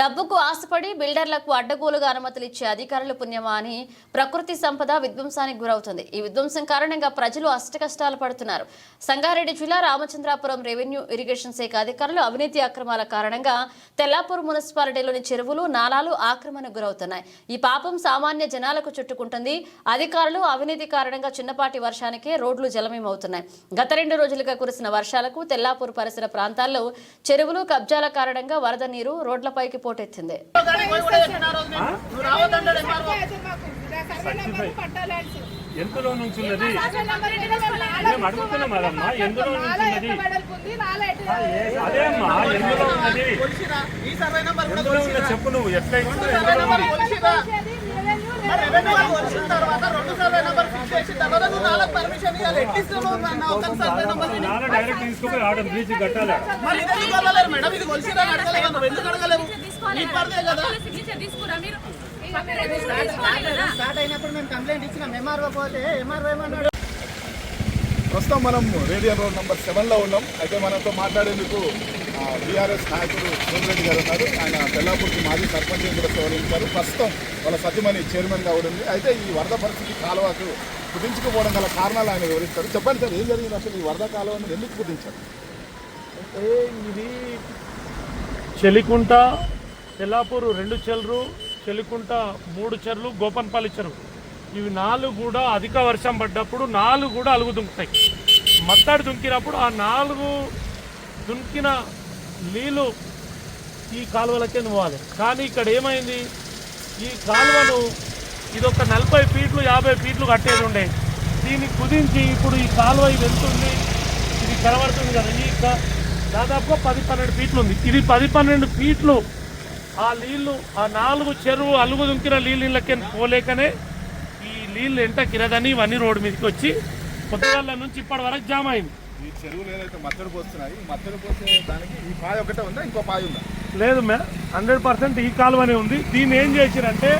డబ్బుకు ఆశపడి బిల్డర్లకు అడ్డగోలుగా అనుమతులు ఇచ్చే అధికారుల పుణ్యమా అని ప్రకృతి సంపద విధ్వంసానికి గురవుతుంది. ఈ విధ్వంసం కారణంగా ప్రజలు అష్టకష్టాలు పడుతున్నారు. సంగారెడ్డి జిల్లా రామచంద్రాపురం రెవెన్యూ ఇరిగేషన్ శాఖ అధికారులు అవినీతి అక్రమాల కారణంగా తెల్లాపూర్ మున్సిపాలిటీలోని చెరువులు నాలాలు ఆక్రమణకు గురవుతున్నాయి. ఈ పాపం సామాన్య జనాలకు చుట్టుకుంటుంది. అధికారులు అవినీతి కారణంగా చిన్నపాటి వర్షానికే రోడ్లు జలమయమవుతున్నాయి. గత రెండు రోజులుగా కురిసిన వర్షాలకు తెల్లాపూర్ పరిసర ప్రాంతాల్లో చెరువులు కబ్జాల కారణంగా వరద నీరు రోడ్లపైకి పోటెత్తింది ఎందులో నుంచి ఉన్నది మేము అడుగుతున్నాం కదమ్మా ఎందులో నుంచి ఉన్నది? అదే అమ్మా ఎందులో ఉన్నది? ఎందులో చెప్పు నువ్వు ఎట్లయితే డైరెక్ట్ తీసుకుపోయి ఆడ బ్రీచ్ కట్టాలి? స్టార్ట్ అయినప్పుడు మేము కంప్లైంట్ ఇచ్చినాం. ఎంఆర్ఓ పోతే ఎంఆర్ఓ ఏమన్నాడు ప్రస్తుతం మనం రేడియో రోడ్ నెంబర్ సెవెన్లో ఉన్నాం. అయితే మనతో మాట్లాడేందుకు బీఆర్ఎస్ నాయకుడు సోమిరెడ్డి గారు ఉన్నారు. ఆయన తెల్లాపూర్కి మాజీ సర్పంచ్ కూడా సేవలించారు ప్రస్తుతం వాళ్ళ సత్యమణి చైర్మన్గా ఉంది. అయితే ఈ వరద పరిస్థితి కాలువకు కుదించుకుపోవడం గల కారణాలు ఆయన వివరిస్తారు. చెప్పండి సార్ ఏం జరిగింది అసలు ఈ వరద కాలువను ఎందుకు కుదించారు? అంటే ఇది చెలికుంట తెల్లాపూరు రెండు చెర్లు చెలికుంట మూడు చెర్లు గోపన్పల్లి చెరువు. ఇవి నాలుగు కూడా అధిక వర్షం పడ్డప్పుడు నాలుగు కూడా అలుగు దుంకుతాయి. మత్తడి దుంకినప్పుడు ఆ నాలుగు దుంకిన నీళ్ళు ఈ కాలువలకే పోవాలి కానీ ఇక్కడ ఏమైంది? ఈ కాలువను ఇది ఒక నలభై ఫీట్లు యాభై ఫీట్లు కట్టేది ఉండే. దీన్ని కుదించి ఇప్పుడు ఈ కాలువ ఇది వెళ్తుంది. ఇది కనబడుతుంది కదా. ఈ దాదాపుగా పది పన్నెండు ఫీట్లు ఉంది. ఇది పది పన్నెండు ఫీట్లు ఆ నీళ్ళు ఆ నాలుగు చెరువు అలుగు దుంకిన నీళ్ళు ఇళ్ళకి పోలేకనే ఈ నీళ్ళు ఎంట కిరదని ఇవన్నీ రోడ్డు మీదకి వచ్చి పొద్దుగాల నుంచి ఇప్పటి వరకు జామ్ అయింది. ఈ చెరువులు ఏదైతే మత్తడి పోస్తున్నాయి మత్తడి పోసే దానికి ఈ పాయ ఒకటే ఉందా? ఇంకో పాయ ఉందా? లేదు మే హండ్రెడ్ పర్సెంట్ ఈ కాలువనే ఉంది. దీన్ని ఏం చేసిరంటే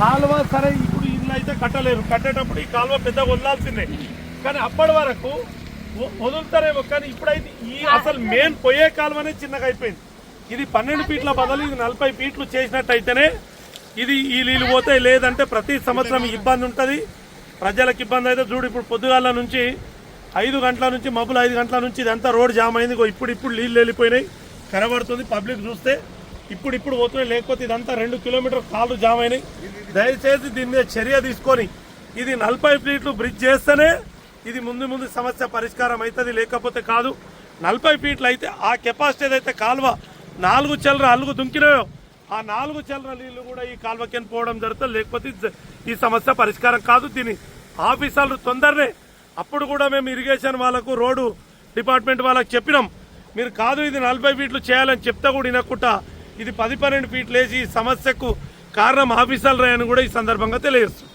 కాలువ సరే ఇప్పుడు ఇల్లు అయితే కట్టలేరు. కట్టేటప్పుడు ఈ కాలువ పెద్దగా వదలాల్సిందే. కానీ అప్పటి వరకు వదులుతారేమో. కానీ ఇప్పుడైతే ఈ అసలు మెయిన్ పోయే కాలువనే చిన్నగా అయిపోయింది. ఇది పన్నెండు ఫీట్ల బదులు ఇది నలభై ఫీట్లు చేసినట్టయితేనే ఇది ఈ నీళ్ళు పోతే లేదంటే ప్రతి సంవత్సరం ఇబ్బంది ఉంటుంది. ప్రజలకు ఇబ్బంది అయితే చూడు ఇప్పుడు పొద్దుగాల నుంచి ఐదు గంటల నుంచి మబ్బులు ఐదు గంటల నుంచి ఇదంతా రోడ్ జామ్ అయింది. ఇప్పుడు ఇప్పుడు నీళ్ళు వెళ్ళిపోయినాయి. కనబడుతుంది పబ్లిక్ చూస్తే. ఇప్పుడు ఇప్పుడు పోతున్నాయి. లేకపోతే ఇదంతా రెండు కిలోమీటర్ కాళ్ళు జామ్ అయినాయి. దయచేసి దీని మీద చర్య తీసుకొని ఇది నలభై ఫీట్లు బ్రిడ్జ్ చేస్తేనే ఇది ముందు ముందు సమస్య పరిష్కారం అవుతుంది లేకపోతే కాదు. నలభై ఫీట్లు అయితే ఆ కెపాసిటీ ఏదైతే కాలువ నాలుగు చెల్లర అలుగు దుంకినాయో. ఆ నాలుగు చెల్లర నీళ్ళు కూడా ఈ కాలువకి పోవడం జరుగుతుంది లేకపోతే ఇది- ఈ సమస్య పరిష్కారం కాదు. దీని ఆఫీసర్లు తొందరనే. అప్పుడు కూడా మేము ఇరిగేషన్ వాళ్ళకు రోడ్డు డిపార్ట్మెంట్ వాళ్ళకి చెప్పినాం. మీరు కాదు ఇది నలభై ఫీట్లు చేయాలని చెప్తే కూడా వినకుండా ఇది పది పన్నెండు ఫీట్లు వేసి ఈ సమస్యకు కారణం ఆఫీసర్లు రాయని కూడా ఈ సందర్భంగా తెలియజేస్తుంది